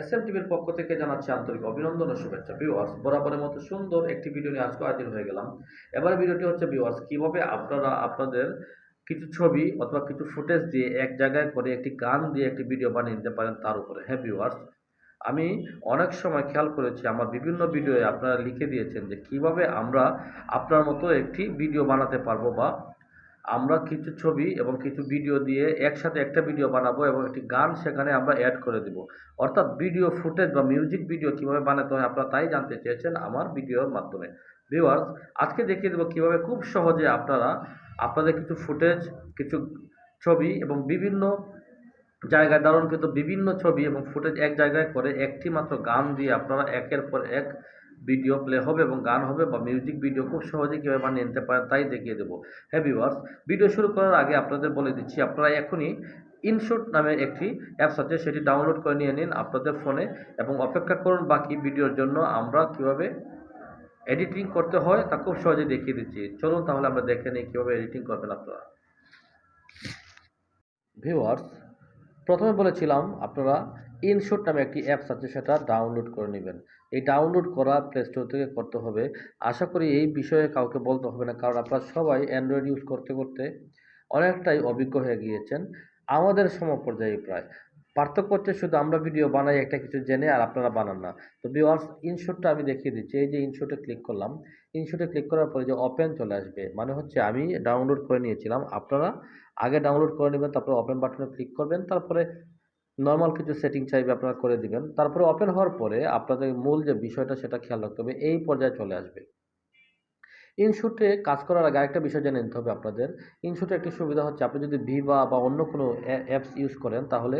S M টিভির পক্ষ থেকে জানাচ্ছি আন্তরিক অভিনন্দন ও শুভেচ্ছা। ভিউয়ার্স বরাবরের মতো সুন্দর একটি ভিডিও নিয়ে আজকে হাজির হয়ে গেলাম। এবার ভিডিওটি হচ্ছে ভিউয়ার্স কীভাবে আপনারা আপনাদের কিছু ছবি অথবা কিছু ফুটেজ দিয়ে এক জায়গায় করে একটি গান দিয়ে একটি ভিডিও বানিয়ে নিতে পারেন তার উপরে। হ্যাঁ ভিউয়ার্স আমি অনেক সময় খেয়াল করেছি, আমার বিভিন্ন ভিডিওয়ে আপনারা লিখে দিয়েছেন যে কীভাবে আমরা আপনার মতো একটি ভিডিও বানাতে পারব বা আমরা কিছু ছবি এবং কিছু ভিডিও দিয়ে একসাথে একটা ভিডিও বানাবো এবং একটি গান সেখানে আমরা অ্যাড করে দেব। অর্থাৎ ভিডিও ফুটেজ বা মিউজিক ভিডিও কীভাবে বানাতে হয় আপনারা তাই জানতে চেয়েছেন আমার ভিডিওর মাধ্যমে। ভিউয়ার্স আজকে দেখিয়ে দেবো কীভাবে খুব সহজে আপনারা, আপনাদের কিছু ফুটেজ কিছু ছবি এবং বিভিন্ন জায়গায় ধারণকৃত বিভিন্ন ছবি এবং ফুটেজ এক জায়গায় করে একটি মাত্র গান দিয়ে আপনারা একের পর এক ভিডিও প্লে হবে এবং গান হবে বা মিউজিক ভিডিও খুব সহজে কীভাবে বানিয়ে নিতে পারেন তাই দেখিয়ে দেবো। হ্যাঁ ভিউয়ার্স ভিডিও শুরু করার আগে আপনাদের বলে দিচ্ছি, আপনারা এখনই ইনশুট নামে একটি অ্যাপস আছে, সেটি ডাউনলোড করে নিয়ে নিন আপনাদের ফোনে এবং অপেক্ষা করুন বাকি ভিডিওর জন্য আমরা কীভাবে এডিটিং করতে হয় তা খুব সহজে দেখিয়ে দিচ্ছি। চলুন তাহলে আমরা দেখে নিই কীভাবে এডিটিং করবেন আপনারা। ভিউয়ার্স প্রথমে বলেছিলাম আপনারা ইনশুট নামে একটি অ্যাপস আছে, সেটা ডাউনলোড করে নেবেন। এই ডাউনলোড করা প্লে স্টোর থেকে করতে হবে। আশা করি এই বিষয়ে কাউকে বলতে হবে না, কারণ আপনারা সবাই অ্যান্ড্রয়েড ইউজ করতে করতে অনেকটাই অভিজ্ঞ হয়ে গিয়েছেন। আমাদের সমপর্যায়ে প্রায়। পার্থক্য হচ্ছে শুধু আমরা ভিডিও বানাই, একটা কিছু জেনে আর আপনারা বানান না। তো ভিওয়ার্স ইনশুটটা আমি দেখিয়ে দিচ্ছি। এই যে ইনশুটে ক্লিক করলাম ইনশুটে ক্লিক করার পরে যে ওপেন চলে আসবে মানে হচ্ছে আমি ডাউনলোড করে নিয়েছিলাম। আপনারা আগে ডাউনলোড করে নেবেন, তারপরে ওপেন বাটনে ক্লিক করবেন, তারপরে নর্মাল কিছু সেটিং চাইবে আপনারা করে দিবেন। তারপরে ওপেন হওয়ার পরে আপনাদের মূল যে বিষয়টা সেটা খেয়াল রাখতে হবে, এই পর্যায়ে চলে আসবে। ইনশুটে কাজ করার আগে আরেকটা বিষয় জেনে নিতে হবে আপনাদের। ইনশুটে একটি সুবিধা হচ্ছে, আপনি যদি ভিভা বা অন্য কোনো অ্যাপস ইউজ করেন, তাহলে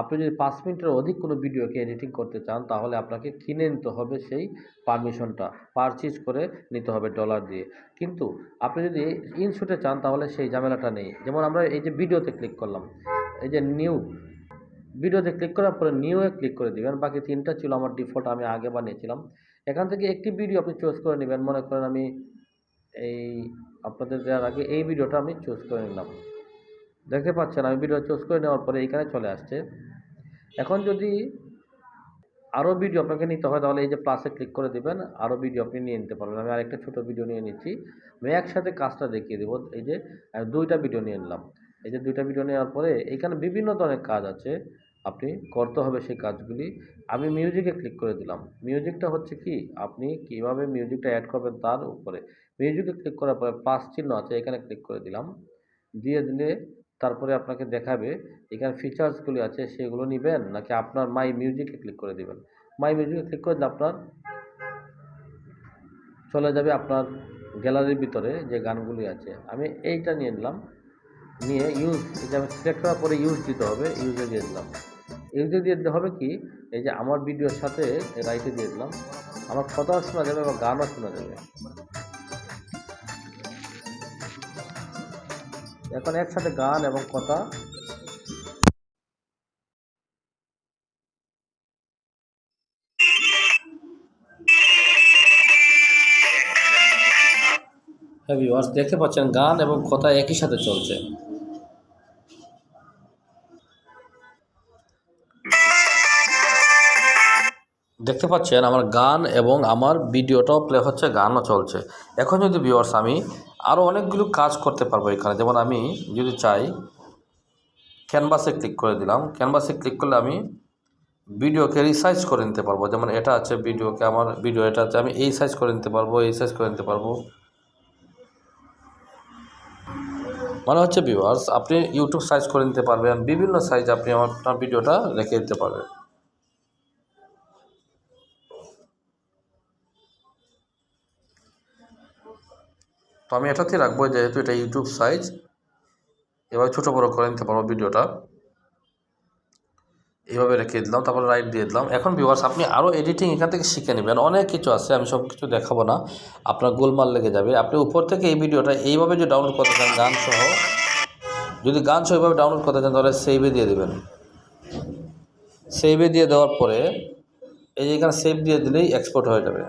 আপনি যদি পাঁচ মিনিটের অধিক কোনো ভিডিওকে এডিটিং করতে চান, তাহলে আপনাকে কিনে নিতে হবে সেই পারমিশনটা পারচেজ করে নিতে হবে ডলার দিয়ে। কিন্তু আপনি যদি ইনশুটে চান, তাহলে সেই ঝামেলাটা নেই। যেমন আমরা এই যে ভিডিওতে ক্লিক করলাম, এই যে নিউ ভিডিওতে ক্লিক করার পরে নিউয়ে ক্লিক করে দিবেন। বাকি তিনটা ছিল আমার ডিফল্ট আমি আগে বানিয়েছিলাম। এখান থেকে একটি ভিডিও আপনি চুজ করে নেবেন। মনে করেন আমি এই আপনাদের দেওয়ার আগে এই ভিডিওটা আমি চুজ করে নিলাম। দেখতে পাচ্ছেন, আমি ভিডিও চুজ করে নেওয়ার পরে এইখানে চলে আসছে। এখন যদি আরও ভিডিও আপনাকে নিতে হয়, তাহলে এই যে প্লাসে ক্লিক করে দিবেন। আরও ভিডিও আপনি নিয়ে নিতে পারবেন। আমি আরেকটা ছোটো ভিডিও নিয়ে নিচ্ছি। আমি একসাথে কাজটা দেখিয়ে দেবো। এই যে দুইটা ভিডিও নিয়ে নিলাম। এই যে দুইটা ভিডিও নেওয়ার পরে এখানে বিভিন্ন ধরনের কাজ আছে। আপনি করতে হবে সেই কাজগুলি। আমি মিউজিকে ক্লিক করে দিলাম। মিউজিকটা হচ্ছে কি? আপনি কীভাবে মিউজিকটা অ্যাড করবেন তার উপরে। মিউজিকে ক্লিক করার পরে প্লাস চিহ্ন আছে, এখানে ক্লিক করে দিলাম। দিয়ে দিলে তারপরে আপনাকে দেখাবে, এখানে ফিচার্সগুলি আছে, সেগুলো নেবেন, নাকি আপনার মাই মিউজিকে ক্লিক করে দিবেন। মাই মিউজিকে ক্লিক করে দিলে আপনার চলে যাবে আপনার গ্যালারির ভিতরে যে গানগুলি আছে। আমি এইটা নিয়ে নিলাম। নিয়ে ইউজ এটা আমি সিলেক্ট করার পরে ইউজ দিতে হবে ইউজে দিয়ে দিলাম। ইউজে দিয়ে দিতে হবে কি, এই যে আমার ভিডিওর সাথে রাইটে দিয়ে দিলাম। আমার কথাও শোনা যাবে বা গানও শোনা যাবে। এখন একসাথে গান এবং কথা। হ্যাঁ ভিউয়ার্স দেখতে পাচ্ছেন, গান এবং কথা একই সাথে চলছে। দেখতে পাচ্ছেন আমার গান এবং আমার ভিডিওটাও প্লে হচ্ছে, গানও চলছে। এখন যদি ভিউয়ার্স আমি আরও অনেকগুলো কাজ করতে পারব এখানে, যেমন আমি যদি চাই ক্যানভাসে ক্লিক করে দিলাম। ক্যানভাসে ক্লিক করলে আমি ভিডিওকে রিসাইজ করে নিতে পারব। যেমন এটা আছে ভিডিওকে আমার ভিডিও এটা আছে, আমি এই সাইজ করে নিতে পারব, এই সাইজ করে নিতে পারব। মানে হচ্ছে ভিউয়ার্স আপনি ইউটিউব সাইজ করে নিতে পারবেন, বিভিন্ন সাইজ আপনি আমার, আপনার ভিডিওটা রেখে দিতে পারবেন। তো আমি এটাতে রাখব যেহেতু এটা ইউটিউব সাইজ, এবার ছোটো বড়ো করে নিতে পারব ভিডিওটা। এইভাবে রেখে দিলাম, তারপরে রাইট দিয়ে দিলাম। এখন ভিউয়ার্স আপনি আরও এডিটিং এখান থেকে শিখে নেবেন। অনেক কিছু আছে, আমি সব কিছু দেখাবো না। আপনার গোলমাল লেগে যাবে। আপনি উপর থেকে এই ভিডিওটা এইভাবে যদি ডাউনলোড করতে চান, গান সহ, যদি গান সহ এইভাবে ডাউনলোড করতে চান, তাহলে সেভে দিয়ে দেবেন। সেভে দিয়ে দেওয়ার পরে, এই এখানে সেভ দিয়ে দিলেই এক্সপোর্ট হয়ে যাবে।